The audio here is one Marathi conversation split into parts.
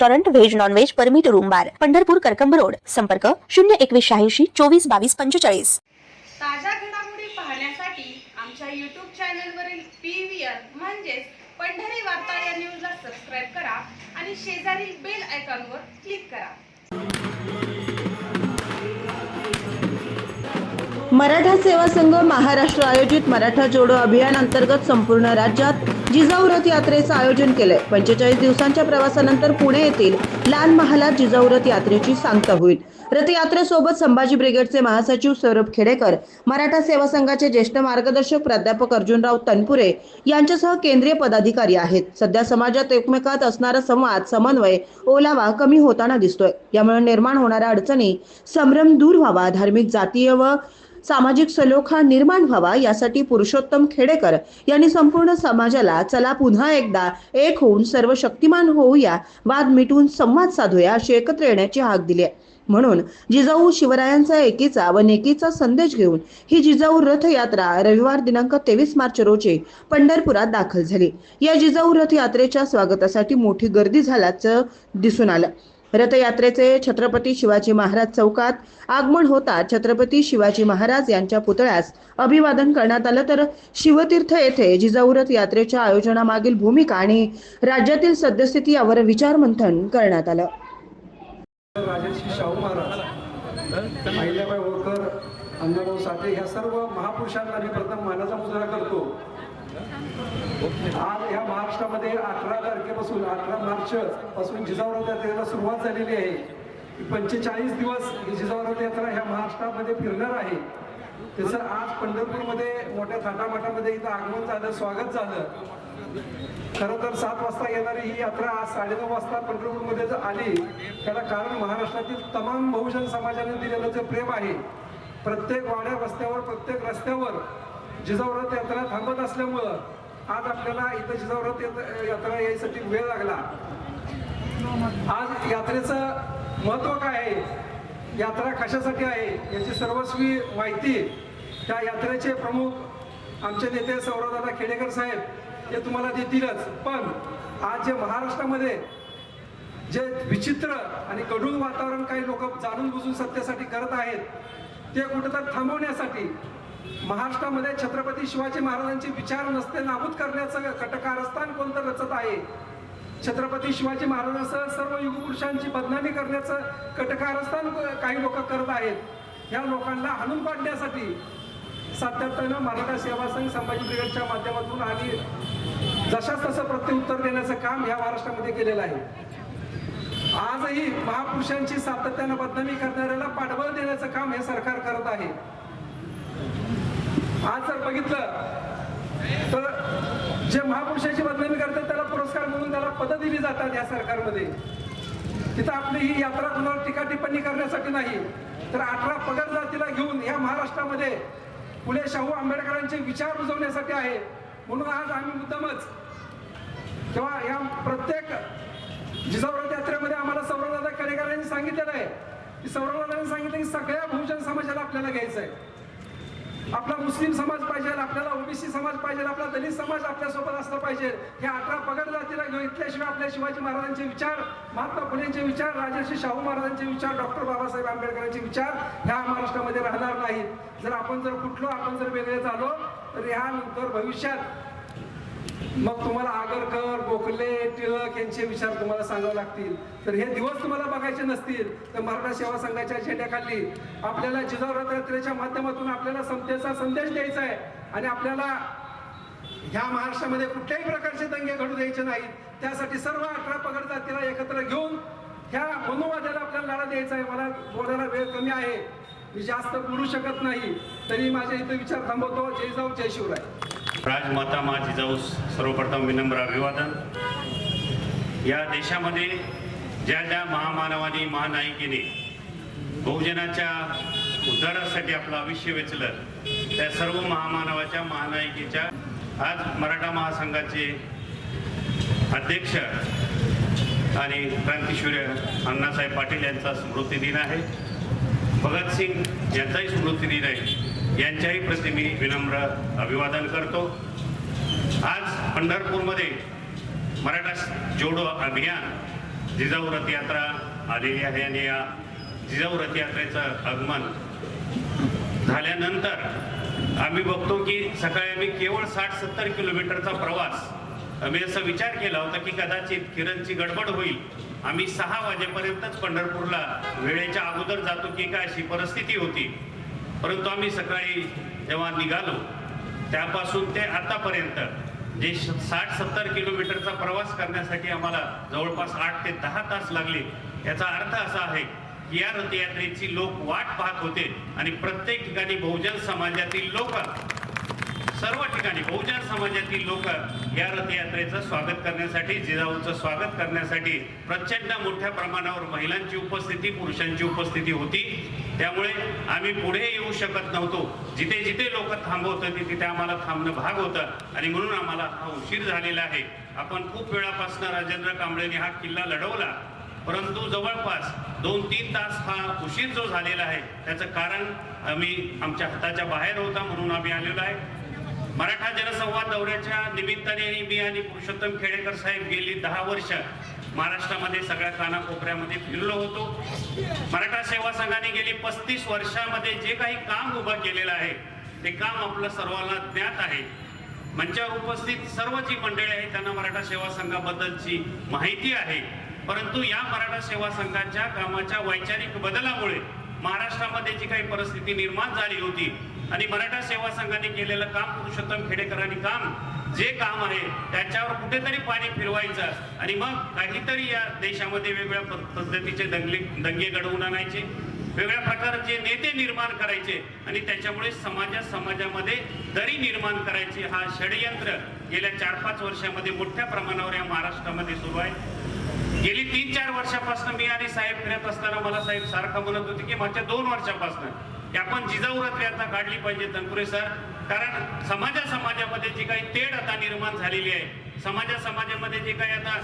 restaurant veg non veg permit room bar Pandharpur Karkamb road. संपर्क शून्य एकवीस शहाऐंशी चोवीस बावीस पंचेचाळीस. ताज्या घडामोडी पाहण्यासाठी आमच्या यूट्यूब चॅनलवरील पी व्ही आर म्हणजेच पंढरी वार्ता या न्यूजला सबस्क्राईब करा आणि शेजारील बेल आयकॉनवर क्लिक करा. मराठा सेवा संघ महाराष्ट्र आयोजित मराठा जोडो अभियान अंतर्गत संपूर्ण राज्यात जिजाऊ रथ यात्रेचं आयोजन केलंय. पंचेचाळीस दिवसांच्या प्रवासानंतर पुणे येथील लाल महालात जिजाऊ रथ यात्रेची सांगता होईल. रथयात्रेसोबत संभाजी ब्रिगेडचे महासचिव सौरभ खेडेकर मराठा सेवा संघाचे ज्येष्ठ मार्गदर्शक प्राध्यापक अर्जुनराव तनपुरे यांच्यासह केंद्रीय पदाधिकारी आहेत. सध्या समाजात एकमेकात असणारा संवाद समन्वय ओलावा कमी होताना दिसतोय. यामुळे निर्माण होणाऱ्या अडचणी संभ्रम दूर व्हावा धार्मिक जातीय व सामाजिक सलोखा निर्माण व्हावा यासाठी पुरुषोत्तम खेडेकर यांनी संपूर्ण समाजाला चला पुन्हा एकदा एक होऊन सर्व शक्तिमान होऊया वाद मिटून संवाद साधूया अशी एकत्र येण्याची हाक दिली आहे. म्हणून जिजाऊ शिवरायांचा एकीचा व नेकीचा संदेश घेऊन ही जिजाऊ रथयात्रा रविवार दिनांक तेवीस मार्च रोजी पंढरपुरात दाखल झाली. या जिजाऊ रथयात्रेच्या स्वागतासाठी मोठी गर्दी झाल्याचं दिसून आलं. रथयात्रेचे छत्रपती शिवाजी महाराज चौकात आगमन होता. छत्रपती शिवाजी महाराज यांच्या पुतळ्यास अभिवादन करण्यात आलं. तर शिवतीर्थ येथे जिजाऊ रथ यात्रेच्या आयोजनामागील भूमिका आणि राज्यातील सद्यस्थिती यावर विचारमंथन करण्यात आलं. राजर्षी शाहू महाराज अहिल्याबाई होळकर अण्णाभाऊ साठे ह्या सर्व महापुरुषांना मी प्रथम मानाचा मुजरा करतो. आज ह्या महाराष्ट्रामध्ये अठरा तारखेपासून अठरा मार्च पासून जिजाऊ यात्रेला सुरुवात झालेली आहे. पंचेचाळीस दिवस ही जिजाऊ यात्रा ह्या महाराष्ट्रामध्ये फिरणार आहे. त्याचं आज पंढरपूरमध्ये मोठ्या थाटामाटामध्ये इथं आगमन झालं स्वागत झालं. खरं तर सात वाजता येणारी ही यात्रा आज साडेनऊ वाजता पंढरपूरमध्ये जर आली त्याला कारण महाराष्ट्रातील तमाम बहुजन समाजाने दिलेलं जे प्रेम आहे प्रत्येक वाड्या रस्त्यावर प्रत्येक रस्त्यावर जिजाऊ रथ यात्रा थांबत असल्यामुळं आज आपल्याला इथं जिजाऊ रथ यात्रा यायसाठी वेळ लागला. आज यात्रेचं महत्त्व काय आहे? यात्रा कशासाठी आहे? याची सर्वस्वी माहिती त्या यात्रेचे प्रमुख आमचे नेते सौरवदादा खेडेकर साहेब हे तुम्हाला देतीलच. पण आज जे महाराष्ट्रामध्ये जे विचित्र आणि कडून वातावरण काही लोक जाणून बुजून सत्तेसाठी करत आहेत ते कुठं तर थांबवण्यासाठी महाराष्ट्रामध्ये छत्रपती शिवाजी महाराजांचे विचार नसते नाबूद करण्याचं कटकारस्थान कोणतं रचत आहे? छत्रपती शिवाजी महाराजांसह सर्व युगपुरुषांची बदनामी करण्याचं कटकारस्थान काही लोक करत आहेत. या लोकांना हाणून पाडण्यासाठी सातत्यानं मराठा सेवा संघ संभाजी ब्रिगेडच्या माध्यमातून आणि जशाच तसं प्रत्युत्तर देण्याचं काम या महाराष्ट्रामध्ये केलेलं आहे. आजही महापुरुषांची सातत्यानं बदनामी करणाऱ्याला पाठबळ देण्याचं काम हे सरकार करत आहे. आज जर बघितलं. तर जे महापुरुषाची बदनामी करतात त्याला पुरस्कार म्हणून त्याला पदं दिली जातात या सरकारमध्ये. तिथं आपली ही यात्रा कुणावर टीका टिप्पणी करण्यासाठी नाही तर अठरा पगार जातीला घेऊन या महाराष्ट्रामध्ये पुणे शाहू आंबेडकरांचे विचार रुजवण्यासाठी आहे. म्हणून आज आम्ही मुद्दामच किंवा या प्रत्येक जिजाऊरात यात्रेमध्ये आम्हाला सौरवदादा कडेकर यांनी सांगितलेलं आहे. की सौरवदादांनी सांगितलं की सगळ्या बहुजन समाजाला आपल्याला घ्यायचं आहे आपला मुस्लिम समाज पाहिजे आपल्याला ओबीसी समाज पाहिजे आपला दलित समाज आपल्यासोबत असला पाहिजे. हे अठरा पगड जातीला घेतल्याशिवाय आपल्या शिवाजी महाराजांचे विचार महात्मा फुलेंचे विचार राजर्षी शाहू महाराजांचे विचार डॉक्टर बाबासाहेब आंबेडकरांचे विचार ह्या महाराष्ट्रामध्ये राहणार नाहीत. जर आपण जर कुठलो आपण जर वेगळे झालो तर ह्यानंतर भविष्यात मग तुम्हाला आगरकर गोखले टिळक यांचे विचार तुम्हाला सांगावे लागतील. तर हे दिवस तुम्हाला बघायचे नसतील तर मराठा सेवा संघाच्या झेंड्याखाली आपल्याला जिजाऊ रथयात्रेच्या माध्यमातून आपल्याला समतेचा संदेश द्यायचा आहे. आणि आपल्याला ह्या महाराष्ट्रामध्ये कुठल्याही प्रकारचे दंगे घडू द्यायचे नाहीत. त्यासाठी सर्व अठरा पगड जातीला एकत्र घेऊन ह्या मनोवाद्याला आपल्याला लढा द्यायचा आहे. मला बोलायला वेळ कमी आहे. मी जास्त बोलू शकत नाही. तरी माझ्या इथे विचार थांबवतो. जय जाऊ जय शिवराय. राजमाता मा जिजाऊस सर्वप्रथम विनम्र अभिवादन. या देशामध्ये ज्या ज्या महामानवानी महानायिकेने बहुजनाच्या उद्धारासाठी आपलं आयुष्य वेचलं त्या सर्व महामानवाच्या महानायिकेच्या आज मराठा महासंघाचे अध्यक्ष आणि क्रांतीसूर्य अण्णासाहेब पाटील यांचा स्मृती दिन आहे. भगतसिंग यांचाही स्मृतिदिन आहे. यांच्याही प्रति मी विनम्र अभिवादन करतो. आज पंढरपूरमध्ये मराठा जोडो अभियान जिजाऊ रथयात्रा आलेली आहे आणि या जिजाऊ रथयात्रेचं आगमन झाल्यानंतर आम्ही बघतो की सकाळी आम्ही केवळ साठ सत्तर किलोमीटरचा प्रवास आम्ही असा विचार केला होता की कदाचित किरणची गडबड होईल. आम्ही सहा वाजेपर्यंतच पंढरपूरला वेळेच्या अगोदर जातो की काय अशी परिस्थिती होती. परंतु आम्ही सकाळी जेव्हा निघालो त्यापासून ते आतापर्यंत जे श- साठ सत्तर किलोमीटरचा प्रवास करण्यासाठी आम्हाला जवळपास आठ ते दहा तास लागले याचा अर्थ असा आहे की या रथयात्रेची लोक वाट पाहत होते आणि प्रत्येक ठिकाणी बहुजन समाजातील लोक सर्व ठिकाणी बहुजन समाजातील लोक या रथयात्रेचं स्वागत करण्यासाठी जिजाऊचं स्वागत करण्यासाठी प्रचंड मोठ्या प्रमाणावर महिलांची उपस्थिती पुरुषांची उपस्थिती होती. त्यामुळे आम्ही पुढे येऊ शकत नव्हतो. जिथे जिथे लोक थांबवत होते तिथे आम्हाला थांबणं भाग होतं. आणि म्हणून आम्हाला हा उशीर झालेला आहे. आपण खूप वेळापासून राजेंद्र कांबळेने हा किल्ला लढवला. परंतु जवळपास दोन तीन तास हा उशीर जो झालेला आहे त्याचं कारण आम्ही आमच्या हाताच्या बाहेर होता म्हणून आम्ही आलेलो आहे. मराठा जनसंवाद दौऱ्याच्या निमित्ताने मी आणि पुरुषोत्तम खेडेकर साहेब गेली दहा वर्ष महाराष्ट्रामध्ये सगळ्या कानाकोपऱ्यामध्ये फिरलो होतो. मराठा सेवा संघाने गेली पस्तीस वर्षामध्ये जे काही काम उभं केलेलं आहे ते काम आपलं सर्वांना ज्ञात आहे. मंचावर उपस्थित सर्व जी मंडळी आहेत त्यांना मराठा सेवा संघाबद्दलची माहिती आहे. परंतु या मराठा सेवा संघाच्या कामाच्या वैचारिक बदलामुळे महाराष्ट्रामध्ये जी काही परिस्थिती निर्माण झाली होती आणि मराठा सेवा संघाने केलेलं काम पुरुषोत्तम खेडेकरांनी काम जे काम आहे त्याच्यावर कुठेतरी पाणी फिरवायचं. आणि मग काहीतरी या देशामध्ये वेगवेगळ्या पद्धतीचे दंगले दंगे घडवून आणायचे वेगळ्या प्रकारचे नेते निर्माण करायचे आणि त्याच्यामुळे समाजा समाजामध्ये दरी निर्माण करायची हा षडयंत्र गेल्या चार पाच वर्षामध्ये मोठ्या प्रमाणावर या महाराष्ट्रामध्ये सुरू आहे. गेली तीन चार वर्षापासून मी आणि साहेब फिरत असताना मला साहेब सारखं म्हणत होते की मागच्या दोन वर्षापासून की आपण जिजाऊ रथयात्रा काढली पाहिजे तनपुरे सर. कारण समाजा समाजामध्ये जी काही तेढ आता निर्माण झालेली आहे समाजा समाजामध्ये जे काही आता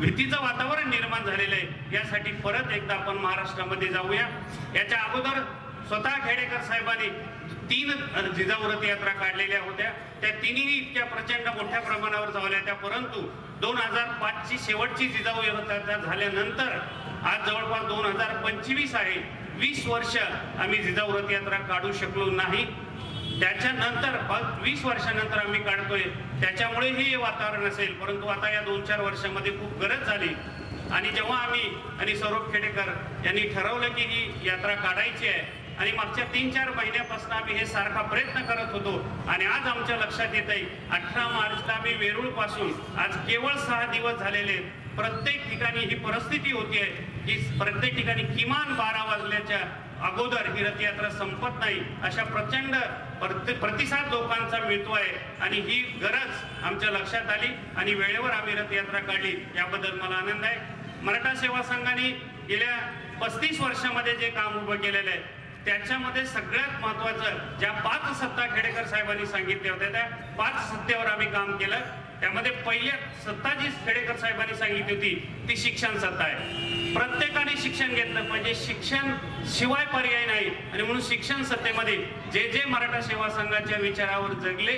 भीतीचं वातावरण निर्माण झालेलं आहे यासाठी परत एकदा आपण महाराष्ट्रामध्ये जाऊया. याच्या अगोदर स्वतः खेडेकर साहेबांनी तीन जिजाऊ रथयात्रा काढलेल्या होत्या. त्या तिन्ही इतक्या प्रचंड मोठ्या प्रमाणावर झाल्या त्या परंतु दोन हजार पाचची शेवटची जिजाऊ रथयात्रा झाल्यानंतर आज जवळपास दोन हजार पंचवीस आहे. वीस वर्ष आम्ही जिजाऊ रथयात्रा काढू शकलो नाही. त्याच्यानंतर वीस वर्षानंतर आम्ही काढतोय. त्याच्यामुळे हे वातावरण असेल. परंतु आता या दोन चार वर्षामध्ये खूप गरज झाली. आणि जेव्हा आम्ही आणि सौरभ खेडेकर यांनी ठरवलं की ही यात्रा काढायची आहे आणि मागच्या तीन चार महिन्यापासून आम्ही हे सारखा प्रयत्न करत होतो आणि आज आमच्या लक्षात येत आहे अठरा मार्चला आम्ही वेरूळपासून आज केवळ सहा दिवस झालेले आहेत. प्रत्येक ठिकाणी ही परिस्थिती होती आहे की प्रत्येक ठिकाणी किमान बारा वाजल्याच्या अगोदर ही रथयात्रा संपत नाही अशा प्रचंड प्रतिसाद लोकांचा मिळतो आहे. आणि ही गरज आमच्या लक्षात आली आणि वेळेवर आम्ही रथयात्रा काढली याबद्दल मला आनंद आहे. मराठा सेवा संघाने गेल्या पस्तीस वर्षामध्ये जे काम उभं केलेलं आहे त्याच्यामध्ये सगळ्यात महत्वाचं ज्या पाच सत्ता खेडेकर साहेबांनी सांगितल्या होत्या त्या पाच सत्तेवर आम्ही काम केलं. त्यामध्ये पहिल्या सत्ता जी खेडेकर साहेबांनी सांगितली होती ती शिक्षण सत्ता आहे. प्रत्येकाने शिक्षण घेतलं पाहिजे. शिक्षण शिवाय पर्याय नाही. आणि म्हणून शिक्षण सत्तेमध्ये जे जे मराठा सेवा संघाच्या विचारावर जगले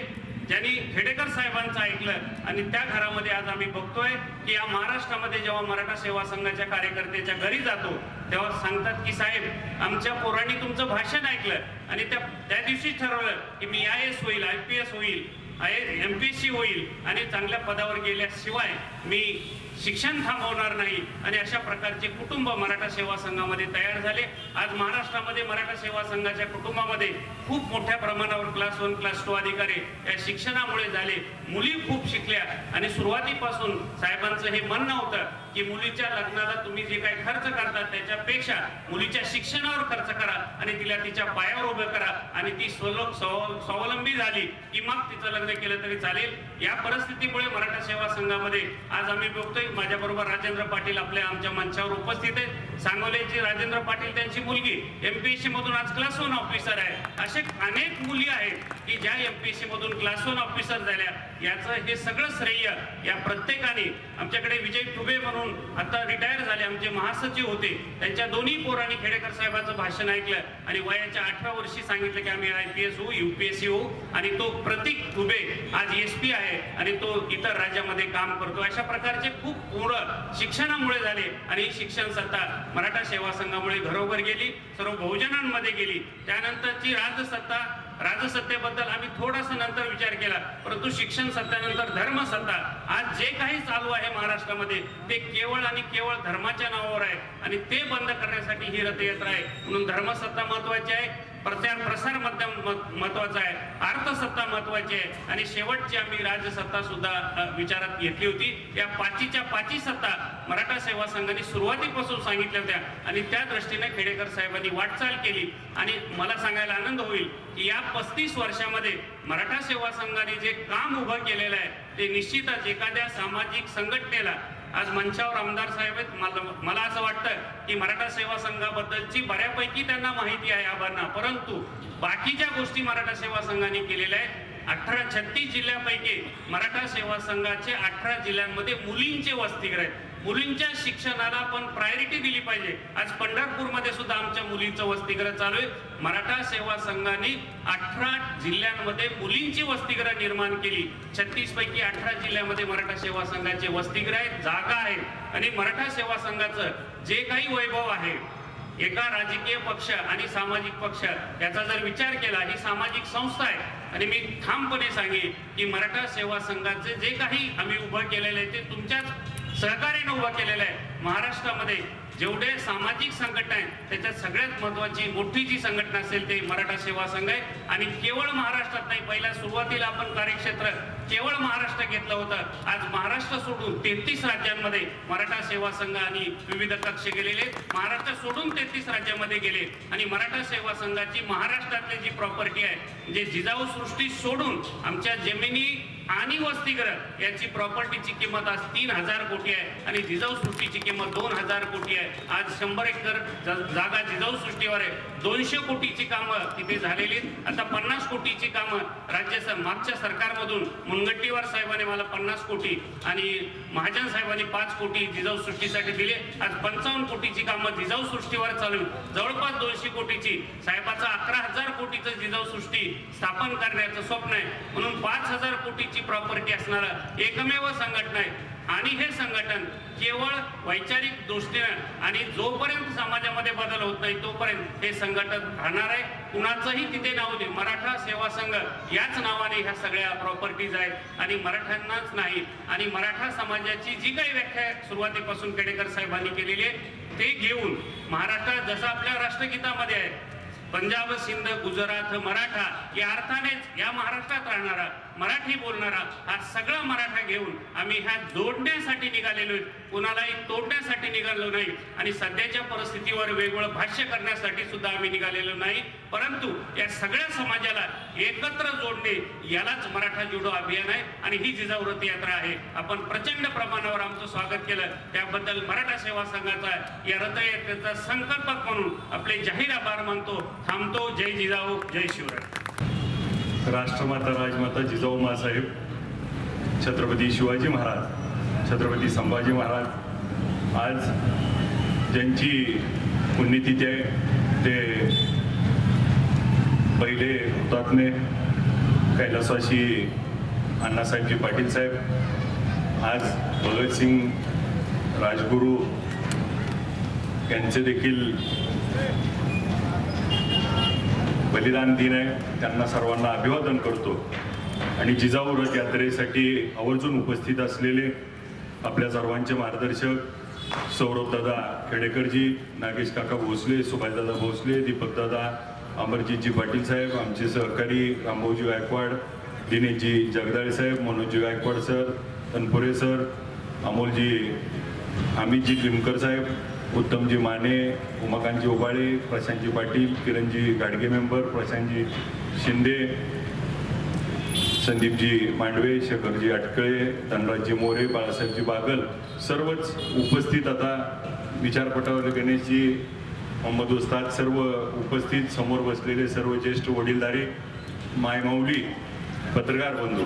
ज्यांनी खेडेकर साहेबांचं ऐकलं आणि त्या घरामध्ये आज आम्ही बघतोय की या महाराष्ट्रामध्ये जेव्हा मराठा सेवा संघाच्या कार्यकर्त्याच्या घरी जातो तेव्हा सांगतात की साहेब आमच्या पोरांनी तुमचं भाषण ऐकलं आणि त्या त्या दिवशी ठरवलं की मी आय एस होईल आय पी एस होईल. एम पी सी होईल आणि चांगल्या पदावर गेल्याशिवाय मी शिक्षण थांबवणार नाही. आणि अशा प्रकारचे कुटुंब मराठा सेवा संघामध्ये तयार झाले. आज महाराष्ट्रामध्ये मराठा सेवा संघाच्या कुटुंबामध्ये खूप मोठ्या प्रमाणावर क्लास वन क्लास टू अधिकारी या शिक्षणामुळे झाले. मुली खूप शिकल्या. आणि सुरुवातीपासून साहेबांचं हे म्हणणं होतं की मुलीच्या लग्नाला तुम्ही जे काही खर्च करता त्याच्यापेक्षा मुलीच्या शिक्षणावर खर्च करा आणि तिला तिच्या पायावर उभं करा आणि ती स्वलो स्वावलंबी झाली की मग तिचं लग्न केलं तरी चालेल. या परिस्थितीमुळे मराठा सेवा संघामध्ये आज आम्ही बघतोय माझ्याबरोबर राजेंद्र पाटील आपल्या आमच्या मंचावर उपस्थित आहेत. सांगोलेची राजेंद्र पाटील त्यांची मुलगी एमपीएससी मधून आज क्लास वन ऑफिसर आहे. असे अनेक मुली आहेत की ज्या एमपीएससी मधून क्लास वन ऑफिसर झाल्या. याचं हे सगळं श्रेय या प्रत्येकाने. आमच्याकडे विजय ठुबे म्हणून आता रिटायर झाले. आमचे महासचिव होते. त्यांच्या दोन्ही पोरांनी खेडेकर साहेबांचं भाषण ऐकलं आणि वयाच्या आठव्या वर्षी सांगितलं की आम्ही आय पी एस होऊ युपीएससी होऊ. आणि तो प्रतीक ठुबे आज एस पी आहे आणि तो इतर राज्यामध्ये काम करतो. अशा प्रकारचे खूप पुढं शिक्षणामुळे झाले आणि ही शिक्षण सत्ता मराठा सेवा संघामुळे घरोघर गेली सर्व बहुजनांमध्ये गेली. त्यानंतरची राजसत्ता राजसत्तेबद्दल आम्ही थोडासा नंतर विचार केला परंतु शिक्षण सत्तानंतर धर्मसत्ता आज जे काही चालू आहे महाराष्ट्रामध्ये ते केवळ आणि केवळ धर्माच्या नावावर आहे. आणि ते बंद करण्यासाठी ही रथयात्रा आहे. म्हणून धर्मसत्ता महत्वाची आहे. प्रचार प्रसार माध्यम मत- महत्त्वाचा आहे. अर्थसत्ता महत्वाची आहे. आणि शेवटची आम्ही राज्यसत्ता सुद्धा विचारात घेतली होती. या पाचीच्या पाची सत्ता मराठा सेवा संघाने सुरुवातीपासून सांगितल्या होत्या. आणि त्या दृष्टीने खेडेकर साहेबांनी वाटचाल केली. आणि मला सांगायला आनंद होईल की या पस्तीस वर्षामध्ये मराठा सेवा संघाने जे काम उभं केलेलं आहे ते निश्चितच एखाद्या सामाजिक संघटनेला आज मंचावर आमदार साहेब आहेत. मला मला असं वाटतं की मराठा सेवा संघाबद्दलची बऱ्यापैकी त्यांना माहिती आहे आबांना. परंतु बाकीच्या गोष्टी मराठा सेवा संघाने केलेल्या आहेत. अठरा छत्तीस जिल्ह्यापैकी मराठा सेवा संघाचे अठरा जिल्ह्यांमध्ये मुलींचे वसतिगृह आहेत. मुलींच्या शिक्षणाला पण प्रायोरिटी दिली पाहिजे. आज पंढरपूरमध्ये सुद्धा आमच्या मुलींचं वसतिगृह चालू आहे. मराठा सेवा संघाने अठरा जिल्ह्यांमध्ये मुलींची वसतिगृह निर्माण केली. छत्तीस पैकी अठरा जिल्ह्यामध्ये मराठा सेवा संघाचे वसतिगृह आहेत जागा आहेत. आणि मराठा सेवा संघाचं जे काही वैभव आहे एका राजकीय पक्ष आणि सामाजिक पक्ष याचा जर विचार केला ही सामाजिक संस्था आहे. आणि मी ठामपणे सांगेन की मराठा सेवा संघाचे जे काही आम्ही उभं केलेलं आहे ते तुमच्याच सहकार्याने उभं केलेलं आहे. महाराष्ट्रामध्ये जेवढे सामाजिक संघटना आहेत त्याच्यात सगळ्यात महत्वाची मोठी जी संघटना असेल ते मराठा सेवा संघ आहे. आणि केवळ महाराष्ट्रात नाही पहिल्या सुरुवातीला आपण कार्यक्षेत्र केवळ महाराष्ट्र घेतलं होतं. आज महाराष्ट्र सोडून तेहतीस राज्यांमध्ये मराठा सेवा संघ आणि विविध कक्ष गेलेले महाराष्ट्र सोडून तेहतीस राज्यामध्ये गेले आणि मराठा सेवा संघाची महाराष्ट्रातली जी प्रॉपर्टी आहे जे जिजाऊ सृष्टी सोडून आमच्या जमिनी आणि वस्तीकरण याची प्रॉपर्टीची किंमत आज तीन हजार कोटी आहे आणि जिजाऊ सृष्टीची किंमत दोन हजार कोटी आहे. आज शंभर एकर जागा जिजाऊ सृष्टीवर आहे. दोनशे कोटीची कामं तिथे झालेली आहेत. आता पन्नास कोटीची कामं राज्य मागच्या सरकारमधून मुनगट्टीवार साहेबांनी मला पन्नास कोटी आणि महाजन साहेबांनी पाच कोटी जिजाऊ सृष्टीसाठी दिले. आज पंचावन्न कोटीची कामं जिजाऊ सृष्टीवर चालू जवळपास दोनशे कोटीची साहेबाचं अकरा हजार कोटीचं जिजाऊ सृष्टी स्थापन करण्याचं स्वप्न आहे. म्हणून पाच हजार कोटीची प्रॉपर्टी असणारा एकमेव संघटना आहे. आणि हे संघटन केवळ वैचारिक दृष्टीनं आणि जोपर्यंत समाजामध्ये बदल होत नाही तोपर्यंत हे संघटन राहणार आहे. कुणाचंही तिथे नाव दे मराठा सेवा संघ याच नावाने ह्या सगळ्या प्रॉपर्टीज आहेत. आणि मराठ्यांनाच नाही. आणि मराठा समाजाची जी काही व्याख्या सुरुवातीपासून केडेकर साहेबांनी केलेली आहे ते घेऊन महाराष्ट्रात जसं आपल्या राष्ट्रगीतामध्ये आहे पंजाब सिंध गुजरात मराठा या अर्थानेच या महाराष्ट्रात राहणारा मराठी बोलणारा हा सगळा मराठा घेऊन आम्ही ह्या जोडण्यासाठी निघालेलो कुणालाही तोडण्यासाठी निघालो नाही. आणि सध्याच्या परिस्थितीवर वेगवेगळं भाष्य करण्यासाठी सुद्धा आम्ही निघालेलो नाही. परंतु या सगळ्या समाजाला एकत्र जोडणे यालाच मराठा जुडो अभियान आहे. आणि ही जिजाऊ यात्रा आहे. आपण प्रचंड प्रमाणावर आमचं स्वागत केलं. त्याबद्दल मराठा सेवा संघाचा या रथयात्रेचा संकल्पक म्हणून आपले जाहीर आभार मानतो. थांबतो. जय जिजाऊ. जय शिवराय. राष्ट्रमाता राजमाता जिजाऊ मासाहेब छत्रपती शिवाजी महाराज छत्रपती संभाजी महाराज. आज ज्यांची पुण्यतिथी आहे ते पहिले हुतात्मे कैलासवासी अण्णासाहेबजी पाटील साहेब आज भगतसिंग राजगुरू यांचे देखील बलिदान दिन आहे. त्यांना सर्वांना अभिवादन करतो. आणि जिजाऊ रथ यात्रेसाठी आवर्जून उपस्थित असलेले आपल्या सर्वांचे मार्गदर्शक सौरभदादा खेडेकरजी नागेश काका भोसले सुभाषदादा भोसले दीपकदादा अमरजीतजी पाटील साहेब आमचे सहकारी रामभाऊजी गायकवाड दिनेशजी जगदाळे साहेब मनोजजी गायकवाड सर तनपुरे सर अमोलजी अमितजी लिमकर साहेब उत्तमजी माने उमाकांतजी ओबाळे प्रशांतजी पाटील किरणजी गाडगे मेंबर प्रशांतजी शिंदे संदीपजी मांडवे शेखरजी अटकळे धनराजजी मोरे बाळासाहेबजी बागल सर्वच उपस्थित आता विचारपटावर गणेशजी मोहम्मद उस्ताद सर्व उपस्थित समोर बसलेले सर्व ज्येष्ठ वडीलधारे मायमाऊली पत्रकार बंधू.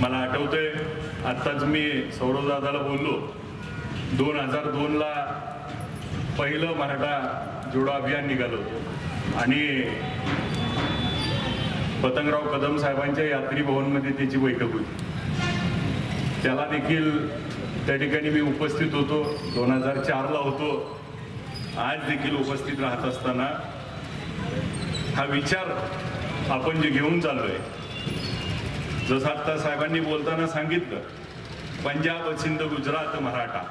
मला आठवतंय आत्ताच मी सौरव दादाला बोललो. दोन हजार दोनला पहिलं मराठा जोडो अभियान निघालं. होतं आणि पतंगराव कदम साहेबांच्या यात्री भवनमध्ये त्याची बैठक होती. त्याला देखील त्या ठिकाणी मी उपस्थित होतो. दोन हजार चारला होतो. आज देखील उपस्थित राहत असताना हा विचार आपण जे घेऊन चाललोय. जसं आता साहेबांनी बोलताना सांगितलं पंजाब सिंध गुजरात मराठा.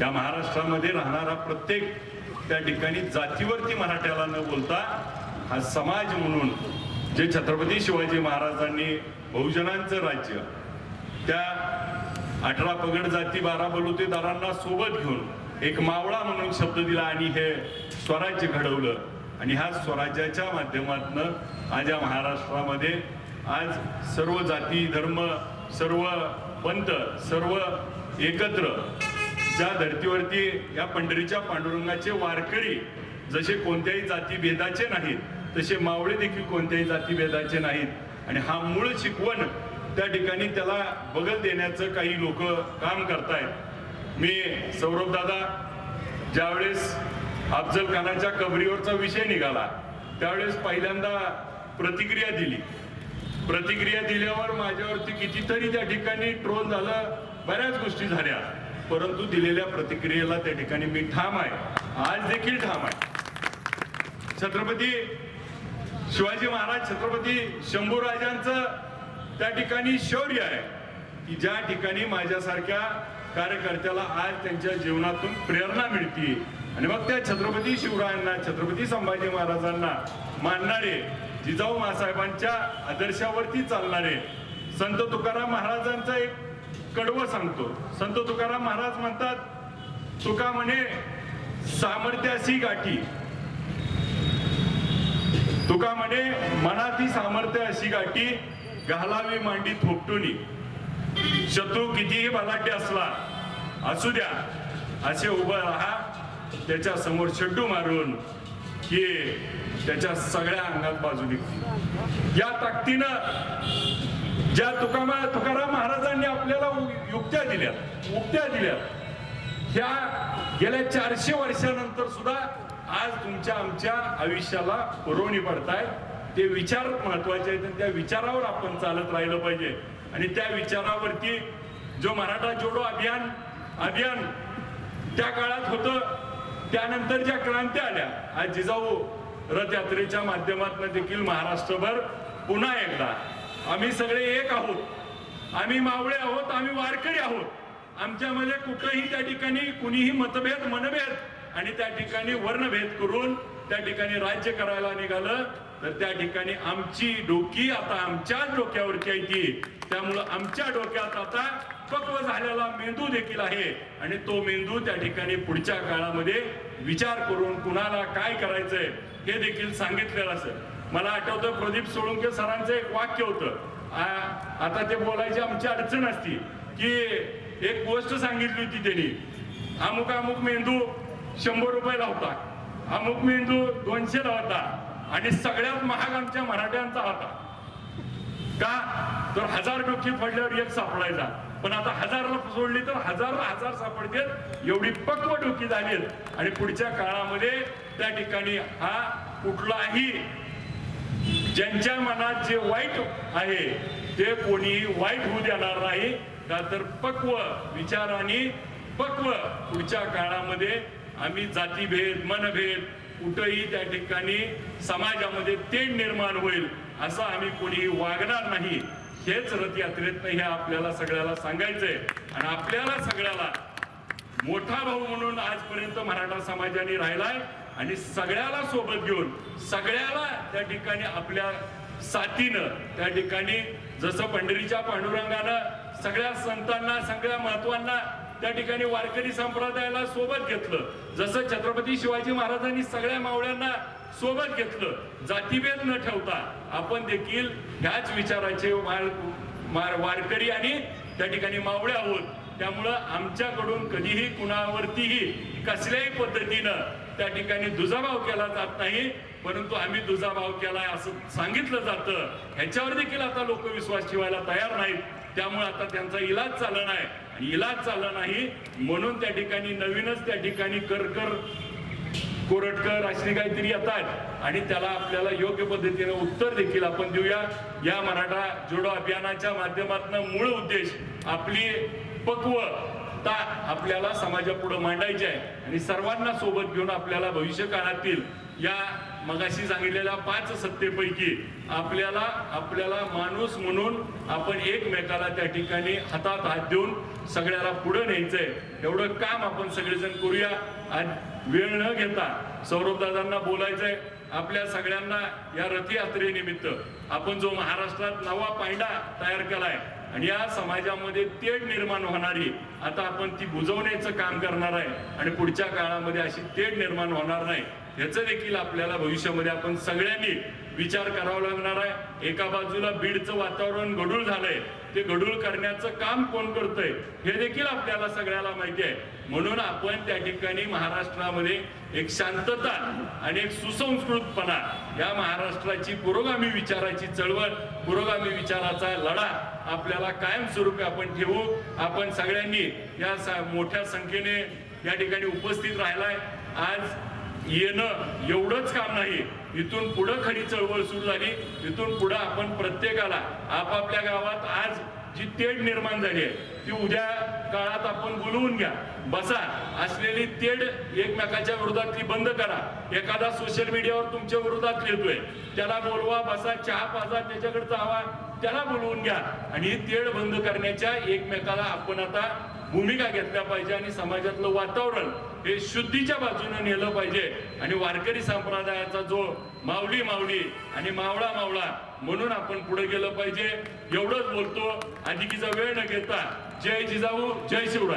या महाराष्ट्रामध्ये राहणारा प्रत्येक त्या ठिकाणी जातीवरती मराठ्याला न बोलता हा समाज म्हणून जे छत्रपती शिवाजी महाराजांनी बहुजनांचं राज्य त्या अठरा पगड जाती बारा बलुतेदारांना सोबत घेऊन एक मावळा म्हणून शब्द दिला आणि हे स्वराज्य घडवलं. आणि ह्या स्वराज्याच्या माध्यमातनं आज या महाराष्ट्रामध्ये आज सर्व जाती धर्म सर्व पंथ सर्व एकत्र ज्या धर्तीवरती या पंढरीच्या पांडुरंगाचे वारकरी जसे कोणत्याही जातीभेदाचे नाहीत तसे मावळे देखील कोणत्याही जातीभेदाचे नाहीत. आणि हा मूळ शिकवण त्या ठिकाणी त्याला बगल देण्याचं काही लोक काम करतायत. मी सौरभदादा ज्यावेळेस अफजल खानाच्या कबरीवरचा विषय निघाला त्यावेळेस पहिल्यांदा प्रतिक्रिया दिली. प्रतिक्रिया दिल्यावर माझ्यावरती कितीतरी त्या ठिकाणी ट्रोल झालं बऱ्याच गोष्टी झाल्या. परंतु दिलेल्या प्रतिक्रियेला त्या ठिकाणी मी ठाम आहे. आज देखील ठाम आहे. छत्रपती शिवाजी महाराज छत्रपती शंभूराजांचं त्या ठिकाणी शौर्य आहे की ज्या ठिकाणी माझ्यासारख्या कार्यकर्त्याला आज त्यांच्या जीवनातून प्रेरणा मिळते. आणि मग त्या छत्रपती शिवरायांना छत्रपती संभाजी महाराजांना मानणारे जिजाऊ मासाहेबांच्या आदर्शावरती चालणारे संत तुकाराम महाराजांचा एक कडवं सांगतो. संत तुकाराम महाराज म्हणतात तुका म्हणे सामर्थ्यासी गाठी. तुका म्हणे मनाती सामर्थ्य अशी गाठी घालावी मांडी थोपटुनी शत्रू कितीही बलाढ्य असला असू द्या असे उभं राहा त्याच्यासमोर शड्डू मारून की त्याच्या सगळ्या अंगात बाजू निघते या ताकदीनं ज्या तुकामा तुकाराम महाराजांनी आपल्याला युक्त्या दिल्या. उक्त्या दिल्या. ह्या गेल्या चारशे वर्षानंतर सुद्धा आज तुमच्या आमच्या आयुष्याला पुरवणी पडतायत ते विचार महत्त्वाचे आहेत आणि त्या विचारावर आपण चालत राहिलं पाहिजे. आणि त्या विचारावरती जो मराठा जोडो अभियान अभियान त्या काळात होतं. त्यानंतर ज्या क्रांत्या आल्या आज जिजाऊ रथयात्रेच्या माध्यमातून देखील महाराष्ट्रभर पुन्हा एकदा आम्ही सगळे एक आहोत. आम्ही मावळे आहोत आम्ही वारकरी आहोत. आमच्यामध्ये कुठंही त्या ठिकाणी कुणीही मतभेद मनभेद आणि त्या ठिकाणी वर्णभेद करून त्या ठिकाणी राज्य करायला निघालं तर त्या ठिकाणी आमची डोकी आता आमच्याच डोक्यावरची आहे ती. त्यामुळं आमच्या डोक्यात आता पक्व झालेला मेंदू देखील आहे आणि तो मेंदू त्या ठिकाणी पुढच्या काळामध्ये विचार करून कुणाला काय करायचंय हे देखील सांगितलेलं असेल. मला आठवतं प्रदीप सोळंके सरांचं एक वाक्य होतं. आ- आता ते बोलायची आमची अडचण असती. की एक गोष्ट सांगितली होती त्यांनी. अमुक अमुक मेंदू शंभर रुपयाला होता अमुक मेंदू दोनशेला होता आणि सगळ्यात महाग आमच्या मराठ्यांचा होता. का? तर हजार डोकी पडल्यावर एक सापडायचा. पण आता हजारला सोडली तर हजार हजार सापडतात एवढी पक्व डोकी झाली. आणि पुढच्या काळामध्ये त्या ठिकाणी हा कुठलाही ज्यांच्या मनात जे वाईट आहे ते कोणीही वाईट होऊ देणार नाही. का तर पक्व विचाराने पक्व पुढच्या काळामध्ये आम्ही जातीभेद मनभेद कुठंही त्या ठिकाणी समाजामध्ये तेढ निर्माण होईल असं आम्ही कोणीही वागणार नाही. हेच रथयात्रेतनं हे आपल्याला सगळ्याला सांगायचंय. आणि आपल्याला सगळ्याला मोठा भाऊ म्हणून आजपर्यंत मराठा समाजाने राहिलाय. आणि सगळ्याला सोबत घेऊन सगळ्याला त्या ठिकाणी आपल्या साथीनं त्या ठिकाणी जसं पंढरीच्या पांडुरंगानं सगळ्या संतांना सगळ्या महत्वांना त्या ठिकाणी वारकरी संप्रदायाला सोबत घेतलं. जसं छत्रपती शिवाजी महाराजांनी सगळ्या मावळ्यांना सोबत घेतलं. जातीभेद न ठेवता आपण देखील ह्याच विचाराचे वारकरी आणि त्या ठिकाणी मावळे आहोत. त्यामुळं आमच्याकडून कधीही कुणावरतीही कसल्याही पद्धतीनं त्या ठिकाणी दुजाभाव केला जात नाही परंतु आम्ही दुजाभाव केलाय असं सांगितलं जातं. ह्याच्यावर देखील आता लोक विश्वास ठेवायला तयार नाहीत. त्यामुळे आता त्यांचा इलाज चालला नाही. आणि इलाज चालला नाही म्हणून त्या ठिकाणी नवीनच त्या ठिकाणी करकर कोरटकर अशी काहीतरी येतात. आणि त्याला आपल्याला योग्य पद्धतीने उत्तर देखील आपण देऊया. या मराठा जोडो अभियानाच्या माध्यमातून मूळ उद्देश आपली पक्व सत्ता आपल्याला समाजापुढे मांडायची आहे आणि सर्वांना सोबत घेऊन आपल्याला भविष्य काळातील या मगाशी सांगितलेल्या पाच सत्तेपैकी आपल्याला आपल्याला माणूस म्हणून आपण एकमेकाला त्या ठिकाणी हातात हात देऊन सगळ्याला पुढे न्यायचंय. एवढं काम आपण सगळेजण करूया. आणि वेळ न घेता सौरभ दादांना बोलायचंय. आपल्या सगळ्यांना या रथयात्रेनिमित्त आपण जो महाराष्ट्रात नवा पायंडा तयार केलाय आणि या समाजामध्ये तेढ निर्माण होणारी आता आपण ती बुजवण्याचं काम करणार आहे आणि पुढच्या काळामध्ये अशी तेढ निर्माण होणार नाही याचं देखील आपल्याला भविष्यामध्ये आपण सगळ्यांनी विचार करावा लागणार आहे. एका बाजूला बीडचं वातावरण गडूळ झालंय ते गडूळ करण्याचं काम कोण करतंय हे देखील आपल्याला सगळ्याला माहिती आहे. म्हणून आपण त्या ठिकाणी महाराष्ट्रामध्ये एक शांतता आणि एक सुसंस्कृतपणा या महाराष्ट्राची पुरोगामी विचाराची चळवळ पुरोगामी विचाराचा लढा आपल्याला कायमस्वरूपी आपण ठेवू. आपण सगळ्यांनी या सा- मोठ्या संख्येने या ठिकाणी उपस्थित राहिलाय. आज येणं एवढंच काम नाही. इथून पुढं खरी चळवळ सुरू झाली. इथून पुढं आपण प्रत्येकाला आपापल्या गावात आज जी तेढ निर्माण झाली आहे ती उद्या काळात आपण बोलवून घ्या. बसा असलेली तेढ एकमेकाच्या विरोधातली बंद करा. एखादा सोशल मीडियावर तुमच्या विरोधात लिहितोय त्याला बोलवा बसा चहा पाजा त्याच्याकडे जावा त्याला बोलवून घ्या. आणि ही तेढ बंद करण्याच्या एकमेकाला आपण आता भूमिका घेतल्या पाहिजे आणि समाजातलं वातावरण हे शुद्धीच्या बाजूने नेलं पाहिजे. आणि वारकरी संप्रदायाचा जो माऊली माऊली आणि मावळा मावळा म्हणून आपण पुढे गेलं पाहिजे. एवढंच बोलतो. अधिकीचा वेळ न घेता जय जिजाऊ जय शिवराय.